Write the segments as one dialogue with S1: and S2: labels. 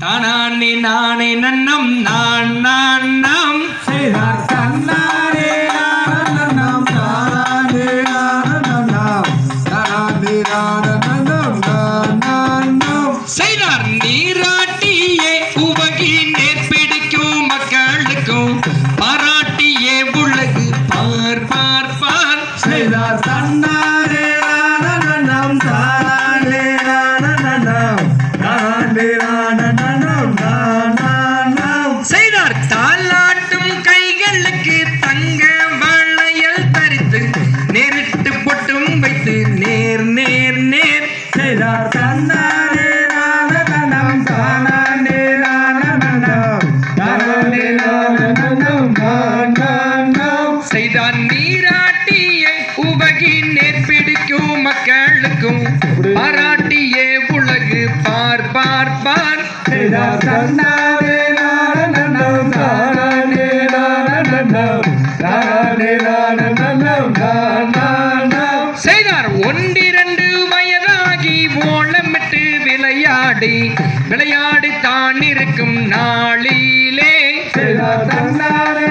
S1: தானானே நானே நன்னம் நான் நான் நாம்.
S2: செய்தார் தன்னாரே நாரணம் தானாரே நாரணம் தானாரே நாரணம் நாரணம்
S1: செய்தார் நீராட்டியே உவகி நேர்பிடிக்கும் மக்களுக்கும் பாராட்டியே உலகு பார் பார் பார்.
S2: செய்தார் தன்னாரே
S1: செய்தார். தாலாட்டும் கைகளுக்கு தங்க வளையல் தரித்து நேரிட்டு பொட்டும் வைத்து நேர் நேர் நேர்.
S2: செய்தார். தன்னாரே
S1: செய்தான் நீராட்டியை உவகி நேர்பிடிக்கும் மக்களுக்கும் பாராட்டியே உலகு பார் பார் பார்.
S2: செய்தார்.
S1: ஒன்றிரண்டு வயதாகி ஓலமிட்டு விளையாடி விளையாடி தான் இருக்கும் நாளிலே.
S2: செய்தார் தன்னாரே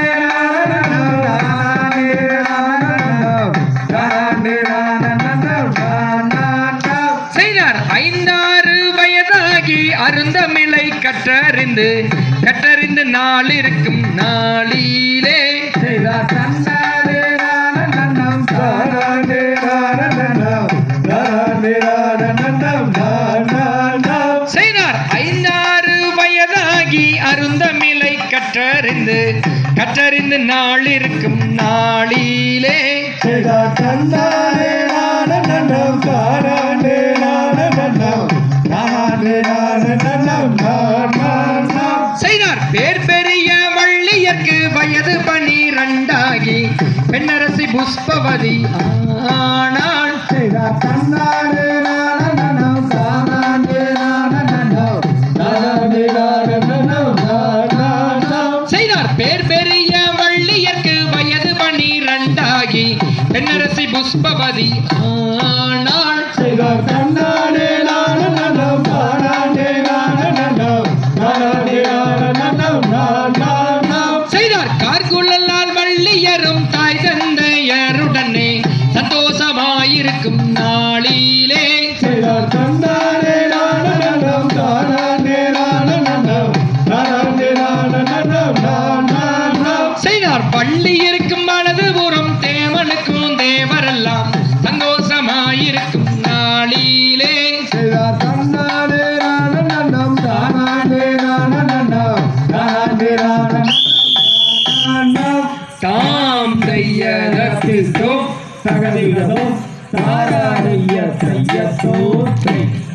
S1: அருந்தமிழை கற்றறிந்து கற்றறிந்து நாளிருக்கும் நாளிலே.
S2: செய்தார்.
S1: ஐந்தாறு வயதாகி அருந்தமிழை கற்றறிந்து கற்றறிந்து நாளிருக்கும் நாளிலே.
S2: செய்தார் தன்னாரே நாரணம் தானாரே
S1: வயது பனிரெண்டாகி பெண்ணரசி புஷ்பவதி. ஆனாள் பள்ளி இருக்கும் மனது புறம் தேவனுக்கும் தேவரெல்லாம் சந்தோஷமாயிருக்கும் நாளிலே.
S2: செய்தார் தன்னாரே நாரணம் தானாரே நாரணம் தானாரே